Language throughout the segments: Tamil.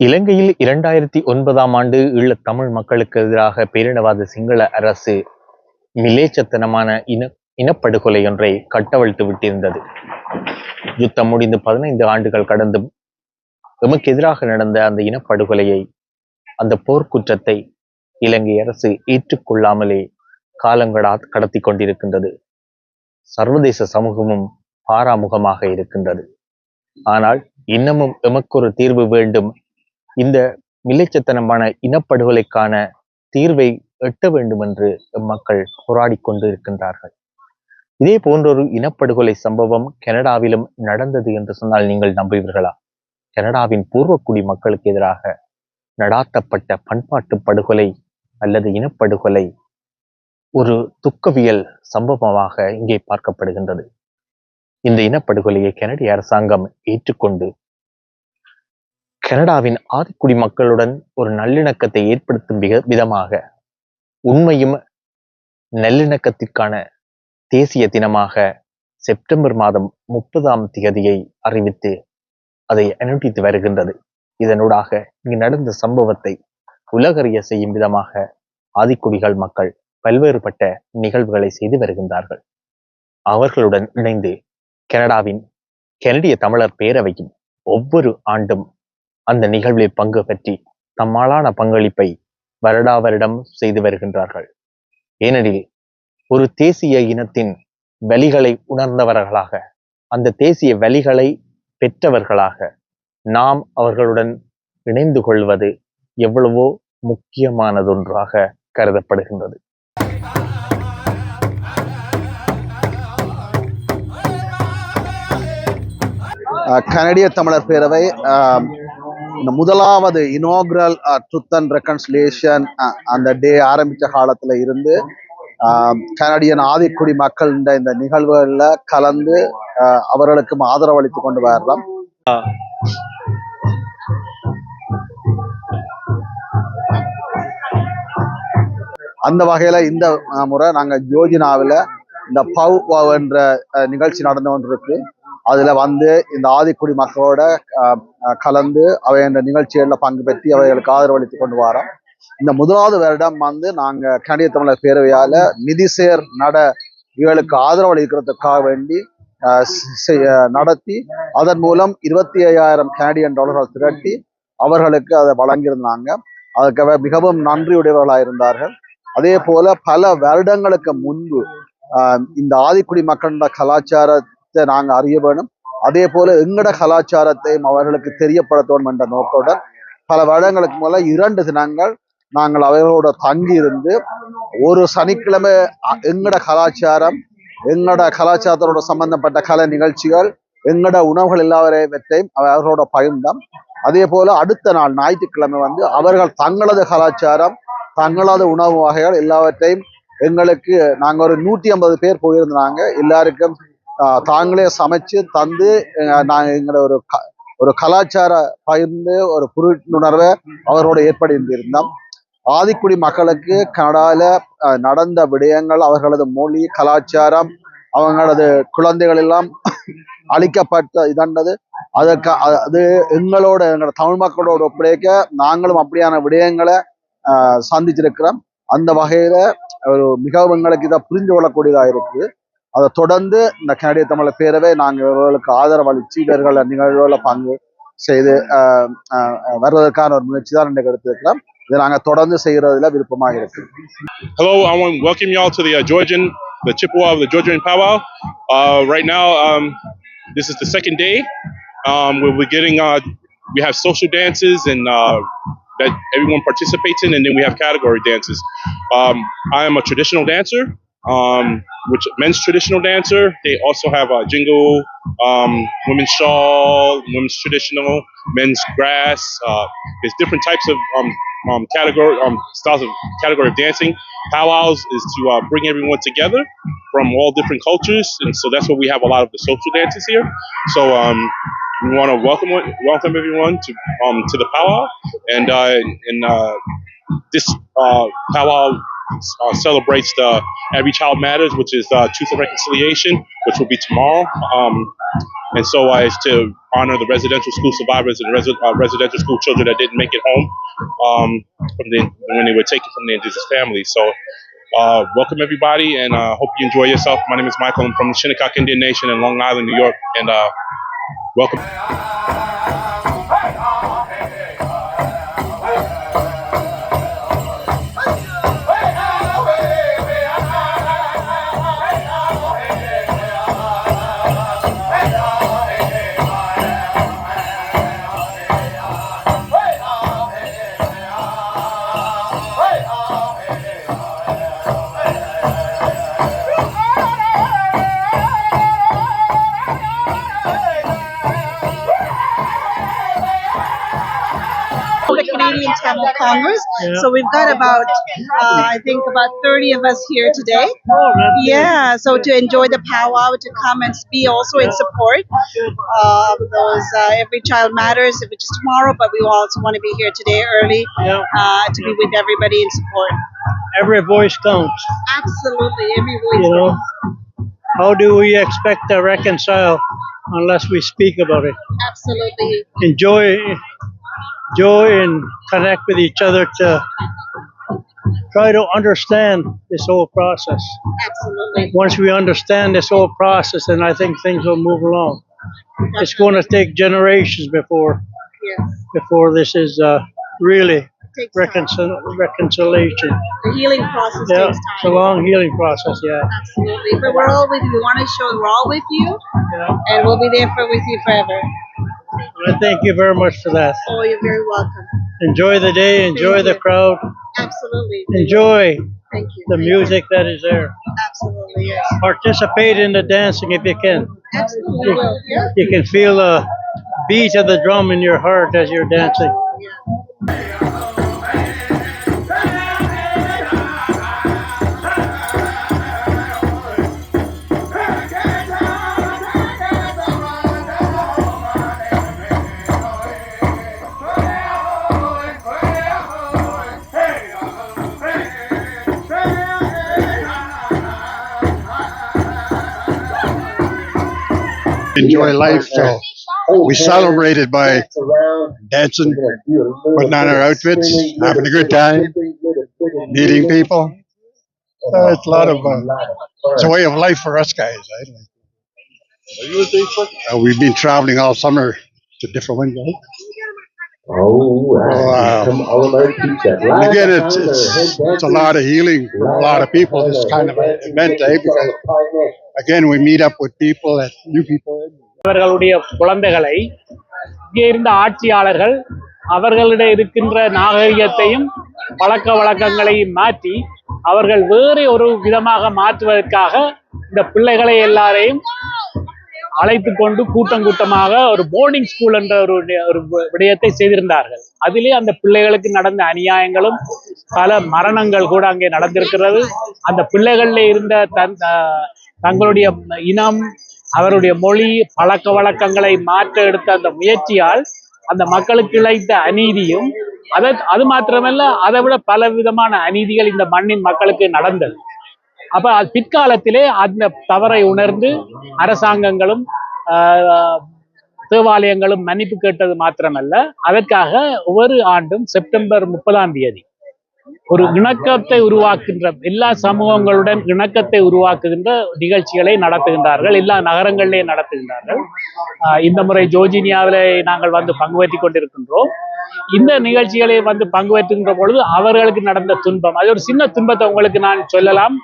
இலங்கையில் இரண்டாயிரத்தி ஒன்பதாம் ஆண்டு ஈழத் தமிழ் மக்களுக்கு எதிராக பேரினவாத சிங்கள அரசு மிலேச்சத்தனமான இன இனப்படுகொலை ஒன்றை கட்டவழ்த்து விட்டிருந்தது. யுத்தம் முடிந்து பதினைந்து ஆண்டுகள் கடந்தும் எமக்கு எதிராக நடந்த அந்த இனப்படுகொலையை அந்த போர்க்குற்றத்தை இலங்கை அரசு ஏற்றுக்கொள்ளாமலே காலங்கடா கடத்தி கொண்டிருக்கின்றது சர்வதேச சமூகமும் பாராமுகமாக இருக்கின்றது. ஆனால் இன்னமும் எமக்கொரு தீர்வு வேண்டும் இந்த மில்லைச்சத்தனமான இனப்படுகொலைக்கான தீர்வை எட்ட வேண்டும் என்று மக்கள் போராடி கொண்டு இருக்கின்றார்கள் இதே போன்றொரு இனப்படுகொலை சம்பவம் கனடாவிலும் நடந்தது என்று சொன்னால் நீங்கள் நம்புவீர்களா? கனடாவின் பூர்வக்குடி மக்களுக்கு எதிராக நடாத்தப்பட்ட பண்பாட்டு படுகொலை அல்லது இனப்படுகொலை ஒரு துக்கவியல் சம்பவமாக இங்கே பார்க்கப்படுகின்றது. இந்த இனப்படுகொலையை கனடிய அரசாங்கம் ஏற்றுக்கொண்டு கனடாவின் ஆதிக்குடி மக்களுடன் ஒரு நல்லிணக்கத்தை ஏற்படுத்தும் விதமாக உண்மையும் நல்லிணக்கத்திற்கான தேசிய தினமாக செப்டம்பர் மாதம் முப்பதாம் திகதியை அறிவித்து அதை அனுட்டித்து வருகின்றது. இதனூடாக இங்கு நடந்த சம்பவத்தை உலகறிய செய்யும் விதமாக ஆதிக்குடிகள் மக்கள் பல்வேறுபட்ட நிகழ்வுகளை செய்து வருகின்றார்கள். அவர்களுடன் இணைந்து கனடாவின் கனடிய தமிழர் பேரவையும் ஒவ்வொரு ஆண்டும் அந்த நிகழ்வில் பங்கு பற்றி தம்மாலான பங்களிப்பை வருடா வருடம் செய்து வருகின்றார்கள். ஏனெனில் ஒரு தேசிய இனத்தின் வலிகளை உணர்ந்தவர்களாக அந்த தேசிய வலிகளை பெற்றவர்களாக நாம் அவர்களுடன் இணைந்து கொள்வது எவ்வளவோ முக்கியமானதொன்றாக கருதப்படுகின்றது. அஹ் கனடிய தமிழர் பேரவை அஹ், இந்த முதலாவது இனோக்ரல் ட்ருத் அண்ட் ரெக்கன்சிலேஷன் அந்த டே ஆரம்பிச்ச காலத்துல இருந்து um, கனடியன் ஆதிக்குடி மக்கள் இந்த இந்த நிகழ்வுகள்ல கலந்து அஹ், அவர்களுக்கும் ஆதரவு அளித்து கொண்டு வரலாம். அந்த வகையில இந்த uh, முறை நாங்க ஜோஜினாவில் இந்த பவ் என்ற uh, நிகழ்ச்சி நடந்து கொண்டிருக்கு. அதுல வந்து இந்த ஆதிக்குடி மக்களோட கலந்து அவை இந்த நிகழ்ச்சிகளில் பங்கு பெற்றி அவைகளுக்கு ஆதரவு அளித்து கொண்டு வரோம். இந்த முதலாவது வருடம் வந்து நாங்க கனடிய தமிழர் பேரவையால நிதிசேர் நட இவர்களுக்கு ஆதரவு அளிக்கிறதுக்காக வேண்டி நடத்தி அதன் மூலம் இருபத்தி ஐயாயிரம் கனடியன் டாலர்கள் திரட்டி அவர்களுக்கு அதை வழங்கியிருந்தாங்க. அதுக்காக மிகவும் நன்றியுடையவர்களாக இருந்தார்கள். அதே போல பல வருடங்களுக்கு முன்பு இந்த ஆதிக்குடி மக்களோட கலாச்சாரத்தை நாங்கள் அறிய வேணும். அதே போல எங்கட கலாச்சாரத்தையும் அவர்களுக்கு தெரியப்படுத்தணும் என்ற நோக்கத்துடன் பல வருடங்களுக்கு முதல்ல இரண்டு தினங்கள் நாங்கள் அவர்களோட தங்கி இருந்து ஒரு சனிக்கிழமை எங்கட கலாச்சாரம் எங்கட கலாச்சாரத்தோட சம்பந்தப்பட்ட கலை நிகழ்ச்சிகள் எங்கட உணவுகள் எல்லாவற்றையும் அவர்களோட பகிர்ந்தோம். அதே போல அடுத்த நாள் ஞாயிற்றுக்கிழமை வந்து அவர்கள் தங்களது கலாச்சாரம் தங்களது உணவு வகைகள் எல்லாவற்றையும் எங்களுக்கு நாங்கள் ஒரு நூற்றி ஐம்பது பேர் போயிருந்தாங்க. எல்லாருக்கும் தாங்களே சமைச்சு தந்து நான் எங்களை எங்களோட ஒரு க- ஒரு கலாச்சார பகிர்ந்து ஒரு புரிந்துணர்வை அவரோட ஏற்படுத்தியிருந்தோம். ஆதிக்குடி மக்களுக்கு கனடாவில் நடந்த விடயங்கள் அவர்களது மொழி கலாச்சாரம் அவங்களது குழந்தைகள் எல்லாம் அழிக்கப்பட்ட இதண்டது அதற்கு அது எங்களோட எங்களோட தமிழ் மக்களோட ஒப்படைக்க நாங்களும் அப்படியான விடயங்களை சந்திச்சிருக்கிறோம். அந்த வகையில ஒரு மிகவும் எங்களுக்கு இதை புரிந்து கொள்ளக்கூடியதாக இருக்குது. அதை தொடர்ந்து இந்த கனடிய தமிழர் பேரவை நாங்கள் இவர்களுக்கு ஆதரவு அளித்து இவர்களை நிகழ்வுகளை பங்கு செய்து ஆஹ், ஆஹ், வருவதற்கான ஒரு முயற்சி தான் இன்றைக்கு எடுத்திருக்கிறோம் இதை நாங்கள் தொடர்ந்து செய்யறதுல விருப்பமாக இருக்கு Hello, I want to welcome y'all to the uh, Georgian, the Chippewa of the Georgian powwow. Uh, right now, um, this is the second day. Um, where we're getting, uh, we have social dances and uh, that everyone participates in, and then we have category dances. Um, I am a traditional dancer, um, which men's traditional dancer. They also have a jingle, um, women's shawl, women's traditional, men's grass. Uh, there's different types of um, um, category um, styles of category of dancing. Powwows is to uh, bring everyone together from all different cultures, and so that's where we have a lot of the social dances here. So um, we want to welcome welcome everyone to to the powwow, and uh, and uh, this uh, powwow uh, celebrates the Every Child Matters, which is uh, Truth and Reconciliation, which will be tomorrow. Um, and so uh, is to honor the residential school survivors and resi- uh, residential school children that didn't make it home um, from the, when they were taken from the indigenous families. So, uh, welcome everybody, and uh, hope you enjoy yourself. My name is Michael. I'm from the Shinnecock Indian Nation in Long Island, New York, and uh, welcome. So we've got about, uh, I think, about 30 of us here today. Yeah, so to enjoy the powwow, to come and be also in support of those uh, Every Child Matters, which is tomorrow, but we also want to be here today early uh, to be with everybody in support. Every voice counts. Absolutely, every voice. You know, how do we expect to reconcile unless we speak about it? Absolutely. Enjoy, joy, and connect with each other to try to understand this whole process. Absolutely. Once we understand this whole process, then I think things will move along. It's going to take generations before Yes. before this is uh, really reconcil- reconciliation. The healing process Yeah, it's a long healing process. Yeah. Absolutely. But we're all with you. We want to show we're all with you, yeah. and we'll be there for with you forever. I thank you very much for that. Oh, you're very welcome. Enjoy the day, enjoy the crowd, Absolutely. enjoy Thank you. the music that is there. Absolutely, yes. Participate in the dancing if you can. Absolutely will. Yeah. You can feel the beat of the drum in your heart as you're dancing. Oh, yeah. Enjoy life. So we celebrated by dancing, putting on our outfits, having a good time, meeting people. So it's a lot of uh, it's a way of life for us guys. Think. Uh, we've been traveling all summer to different windows. Oh, wow. Come all about teach that. And again, it's, it's it's a lot of healing for a lot of people. This kind of an event, eh? Because again, we meet up with people that new people. அவர்களுடைய குழந்தைகளை இங்கே இருந்த ஆட்சியாளர்கள் அவர்களிடம் இருக்கின்ற நாகரிகத்தையும் பழக்க வழக்கங்களையும் மாற்றி அவர்கள் வேறு ஒரு விதமாக மாற்றுவதற்காக இந்த பிள்ளைகளை எல்லாரையும் அழைத்து கொண்டு கூட்டம் கூட்டமாக ஒரு போர்டிங் ஸ்கூல் என்ற ஒரு ஒரு விடயத்தை செய்திருந்தார்கள். அதிலே அந்த பிள்ளைகளுக்கு நடந்த அநியாயங்களும் பல மரணங்கள் கூட அங்கே நடந்திருக்கிறது. அந்த பிள்ளைகள்ல இருந்த தன் அஹ் தங்களுடைய இனம் அவருடைய மொழி பழக்க வழக்கங்களை மாற்ற எடுத்த அந்த முயற்சியால் அந்த மக்களுக்கு இழைத்த அநீதியும் அதை அது மாத்திரமல்ல அதை விட பல விதமான அநீதிகள் இந்த மண்ணின் மக்களுக்கு நடந்தது. அப்ப பிற்காலத்திலே அந்த தவறை உணர்ந்து அரசாங்கங்களும் தேவாலயங்களும் மன்னிப்பு கேட்டது மாத்திரமல்ல. அதற்காக ஒவ்வொரு ஆண்டும் செப்டம்பர் முப்பதாம் தேதி ஒரு இணக்கத்தை உருவாக்குகின்ற எல்லா சமூகங்களுடன் இணக்கத்தை உருவாக்குகின்ற நிகழ்ச்சிகளை நடத்துகின்றார்கள். எல்லா நகரங்களிலே நடத்துகின்றார்கள். இந்த முறை ஜோர்ஜினியாவிலே நாங்கள் வந்து பங்கு பெற்றுக் கொண்டிருக்கின்றோம். இந்த நிகழ்ச்சிகளை வந்து பங்கு பெற்றுகின்ற பொழுது அவர்களுக்கு நடந்த துன்பம். அது ஒரு சின்ன துன்பத்தை உங்களுக்கு நான் சொல்லலாம்.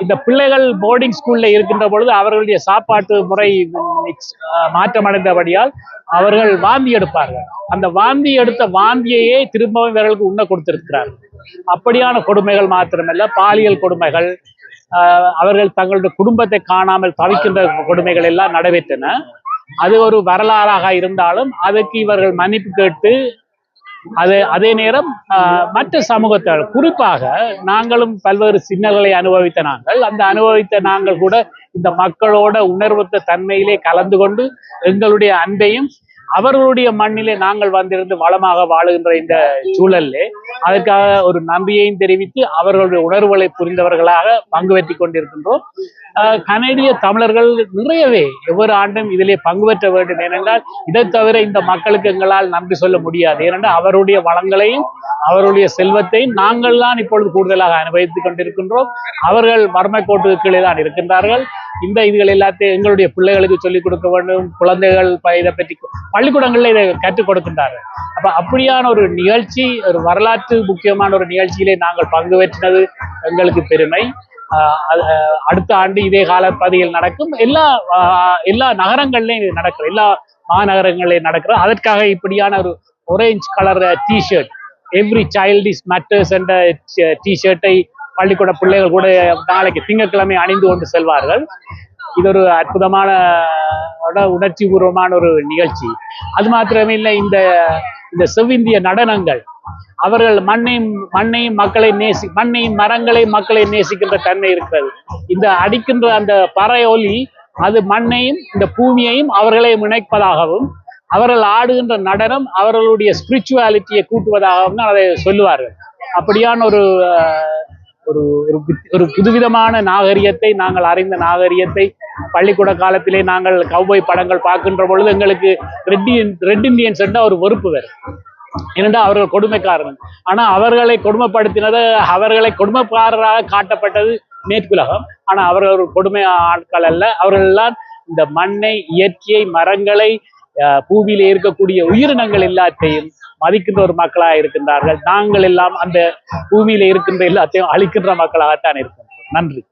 இந்த பிள்ளைகள் போர்டிங் ஸ்கூல்ல இருக்கின்ற பொழுது அவர்களுடைய சாப்பாட்டு முறை ஆஹ், மாற்றமடைந்தபடியால் அவர்கள் வாந்தி எடுப்பார்கள். அந்த வாந்தி எடுத்த வாந்தியையே திரும்பவும் இவர்களுக்கு உண்ண கொடுத்திருக்கிறார்கள் அப்படியான கொடுமைகள் மாத்திரமல்ல பாலியல் கொடுமைகள் ஆஹ், அவர்கள் தங்களுடைய குடும்பத்தை காணாமல் தவிக்கின்ற கொடுமைகள் எல்லாம் நடைபெற்றன. அது ஒரு வரலாறாக இருந்தாலும் அதற்கு இவர்கள் மன்னிப்பு கேட்டு அது அதே நேரம் ஆஹ், மற்ற சமூகத்தால் குறிப்பாக நாங்களும் பல்வேறு சின்னங்களை அனுபவித்த நாங்கள். அந்த அனுபவித்த நாங்கள் கூட இந்த மக்களோட உணர்வத்த தன்மையிலே கலந்து கொண்டு எங்களுடைய அன்பையும் அவர்களுடைய மண்ணிலே நாங்கள் வந்திருந்து வளமாக வாழுகின்ற இந்த சூழல்ல அதற்காக ஒரு நம்பியையும் தெரிவித்து அவர்களுடைய உணர்வுகளை புரிந்தவர்களாக பங்கு பெற்றி கொண்டிருக்கின்றோம். கனடிய தமிழர்கள் நிறையவே ஒவ்வொரு ஆண்டும் இதிலே பங்கு பெற்ற வேண்டும் ஏனென்றால் இதை தவிர இந்த மக்களுக்கு எங்களால் நம்பி சொல்ல முடியாது. ஏனென்றால் அவருடைய வளங்களையும் அவருடைய செல்வத்தையும் நாங்கள் தான் இப்பொழுது கூடுதலாக அனுபவித்துக் கொண்டிருக்கின்றோம். அவர்கள் வறுமை கோட்டுக்கு கீழே தான் இருக்கின்றார்கள். இந்த இதுகள் எல்லாத்தையும் எங்களுடைய பிள்ளைகளுக்கு சொல்லிக் கொடுக்க வேண்டும். குழந்தைகள் ப- இதை பற்றி பள்ளிக்கூடங்களில் இதை கற்றுக் கொடுக்கின்றார்கள் அப்ப அப்படியான ஒரு நிகழ்ச்சி ஒரு வரலாற்று முக்கியமான ஒரு நிகழ்ச்சியிலே நாங்கள் பங்கு பெற்றினது எங்களுக்கு பெருமை. அது, அடுத்த ஆண்டு இதே காலப்பகுதியில் நடக்கும். எல்லா எல்லா நகரங்கள்லையும் இது நடக்கும். எல்லா மாநகரங்களிலும் நடக்கிறோம் அதற்காக இப்படியான ஒரு orange colour T-shirt every child is matters என்ற டிஷர்ட்டை பள்ளிக்கூட பிள்ளைகள் கூட நாளைக்கு திங்கட்கிழமை அணிந்து கொண்டு செல்வார்கள். இது ஒரு அற்புதமான உணர்ச்சி பூர்வமான ஒரு நிகழ்ச்சி அது மாத்திரமே இல்லை இந்த இந்த செவ்விந்திய நடனங்கள் அவர்கள் மண்ணையும் மண்ணையும் மக்களை நேசி மண்ணையும் மரங்களை மக்களை நேசிக்கின்ற தன்மை இருக்கிறது இந்த அடிக்கின்ற அந்த பறை ஒலி அது மண்ணையும் இந்த பூமியையும் அவர்களை இணைப்பதாகவும் அவர்கள் ஆடுகின்ற நடனம் அவர்களுடைய ஸ்பிரிச்சுவாலிட்டியை கூட்டுவதாகவும் தான் அதை சொல்லுவார்கள் அப்படியான ஒரு ஒரு ஒரு ஒரு புதுவிதமான நாகரிகத்தை நாங்கள் அறிந்த நாகரிகத்தை பள்ளிக்கூட காலத்திலே நாங்கள் கௌபாய் படங்கள் பார்க்கின்ற பொழுது எங்களுக்கு ரெட் ரெட் இண்டியன்ஸ் என்ற ஒரு வெறுப்பு வேறு. ஏனென்றால் அவர்கள் கொடுமைக்காரர்கள். ஆனா அவர்களை கொடுமைப்படுத்தினது அவர்களை கொடுமைக்காரராக காட்டப்பட்டது மேற்குலகம் ஆனா அவர்கள் ஒரு கொடுமை ஆட்கள் அல்ல. அவர்கள் எல்லாம் இந்த மண்ணை இயற்கையை மரங்களை அஹ், இருக்கக்கூடிய உயிரினங்கள் எல்லாத்தையும் மதிக்கின்ற ஒரு மக்களாக இருக்கின்றார்கள். நாங்கள் எல்லாம் அந்த பூமியில இருக்கின்ற எல்லாத்தையும் அழிக்கின்ற மக்களாகத்தான் இருக்கின்றோம். நன்றி.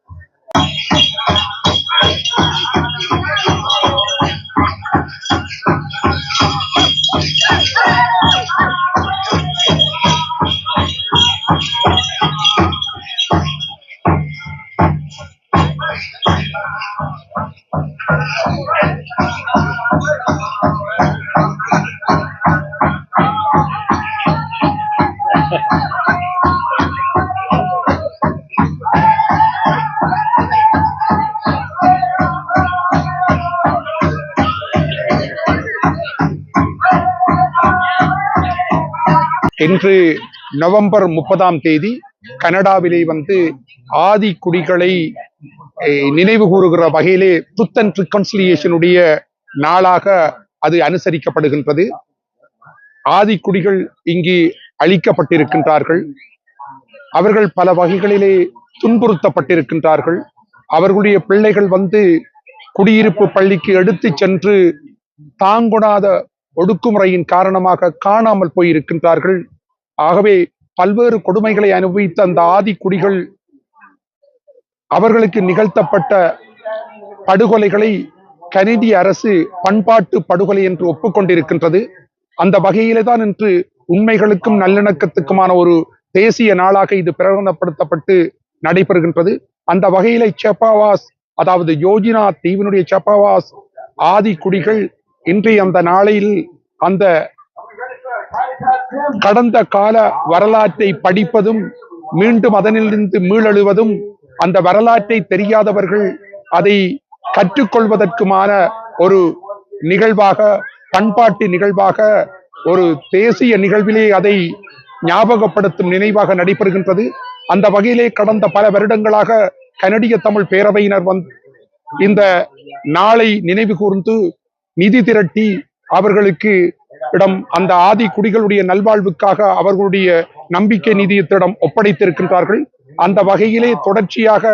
இன்று நவம்பர் முப்பதாம் தேதி கனடாவிலே வந்து ஆதி குடிகளை நினைவு கூறுகிற வகையிலே புத்தன் ரிகன்சிலியேஷனுடைய நாளாக அது அனுசரிக்கப்படுகின்றது. ஆதி குடிகள் இங்கு அழிக்கப்பட்டிருக்கின்றார்கள். அவர்கள் பல வகைகளிலே துன்புறுத்தப்பட்டிருக்கின்றார்கள். அவர்களுடைய பிள்ளைகள் வந்து குடியிருப்பு பள்ளிக்கு எடுத்து சென்று தாங்குடாத ஒடுக்குமுறையின் காரணமாக காணாமல் போயிருக்கின்றார்கள். ஆகவே பல்வேறு கொடுமைகளை அனுபவித்த அந்த ஆதி குடிகள் அவர்களுக்கு நிகழ்த்தப்பட்ட படுகொலைகளை கனடிய அரசு பண்பாட்டு படுகொலை என்று ஒப்புக்கொண்டிருக்கின்றது. அந்த வகையிலே தான் இன்று உண்மைகளுக்கும் நல்லிணக்கத்துக்குமான ஒரு தேசிய நாளாக இது பிரகடனப்படுத்தப்பட்டு நடைபெறுகின்றது. அந்த வகையில சேப்பாவாஸ் அதாவது யோஜினா தீவினுடைய செப்பாவாஸ் ஆதி குடிகள் இன்றைய அந்த நாளையில் அந்த கடந்த கால வரலாற்றை படிப்பதும் மீண்டும் அதனிலிருந்து மீளெழுவதும் அந்த வரலாற்றை தெரியாதவர்கள் அதை கற்றுக்கொள்வதற்குமான ஒரு நிகழ்வாக பண்பாட்டு நிகழ்வாக ஒரு தேசிய நிகழ்விலே அதை ஞாபகப்படுத்தும் நினைவாக நடைபெறுகின்றது. அந்த வகையிலே கடந்த பல வருடங்களாக கனடிய தமிழ் பேரவையினர் வந் இந்த நாளை நினைவு கூர்ந்து நிதி திரட்டி அவர்களுக்கு இடம் அந்த ஆதி குடிகளுடைய நல்வாழ்வுக்காக அவர்களுடைய நம்பிக்கை நிதியத்திடம் ஒப்படைத்திருக்கின்றார்கள். அந்த வகையிலே தொடர்ச்சியாக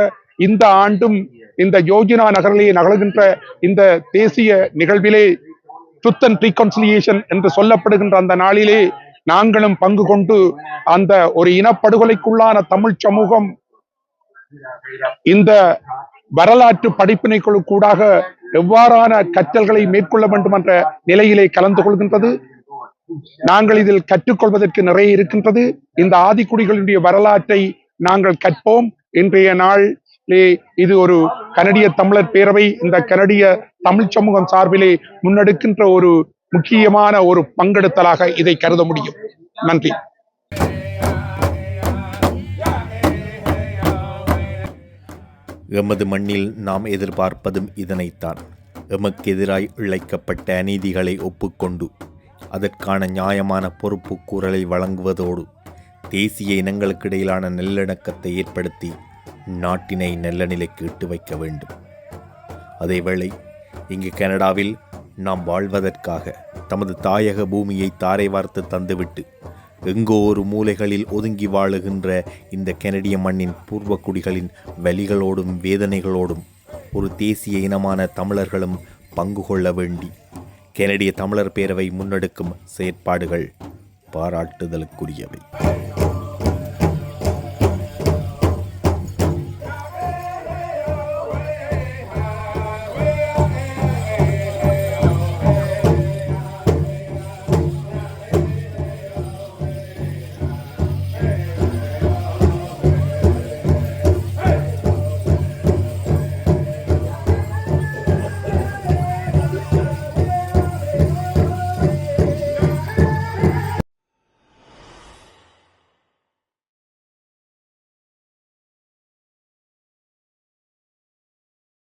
இந்த ஆண்டும் இந்த யோஜனா நகரிலே நகழ்கின்ற இந்த தேசிய நிகழ்விலே சுத்தன் அண்ட் ரீகன்சிலியேஷன் என்று சொல்லப்படுகின்ற அந்த நாளிலே நாங்களும் பங்கு கொண்டு அந்த ஒரு இனப்படுகொலைக்குள்ளான தமிழ் சமூகம் இந்த வரலாற்று படிப்பினைகளுக்கூடாக எவ்வாறான கற்றல்களை மேற்கொள்ள வேண்டும் என்ற நிலையிலே கலந்து கொள்கின்றது. நாங்கள் இதில் கற்றுக்கொள்வதற்கு நிறைய இருக்கின்றது. இந்த ஆதிக்குடிகளுடைய வரலாற்றை நாங்கள் கற்போம். இன்றைய நாளிலே இது ஒரு கனடிய தமிழர் பேரவை. இந்த கனடிய தமிழ் சமூகம் சார்பிலே முன்னெடுக்கின்ற ஒரு முக்கியமான ஒரு பங்கெடுத்தலாக இதை கருத முடியும். நன்றி. எமது மண்ணில் நாம் எதிர்பார்ப்பதும் இதனைத்தான். எமக்கு எதிராய் இழைக்கப்பட்ட அநீதிகளை ஒப்புக்கொண்டு அதற்கான நியாயமான பொறுப்பு கூறலை வழங்குவதோடு தேசிய இனங்களுக்கு இடையிலான நல்லிணக்கத்தை ஏற்படுத்தி நாட்டினை நல்ல நிலைக்கு இட்டு வைக்க வேண்டும். அதேவேளை இங்கு கனடாவில் நாம் வாழ்வதற்காக தமது தாயக பூமியை தாரை வார்த்து தந்துவிட்டு எங்கோ ஒரு மூலைகளில் ஒதுங்கி வாழுகின்ற இந்த கெனடிய மண்ணின் பூர்வக்குடிகளின் வலிகளோடும் வேதனைகளோடும் ஒரு தேசிய இனமான தமிழர்களும் பங்கு கொள்ள வேண்டி கெனடிய தமிழர் பேரவை முன்னெடுக்கும் செயற்பாடுகள் பாராட்டுதலுக்குரியவை.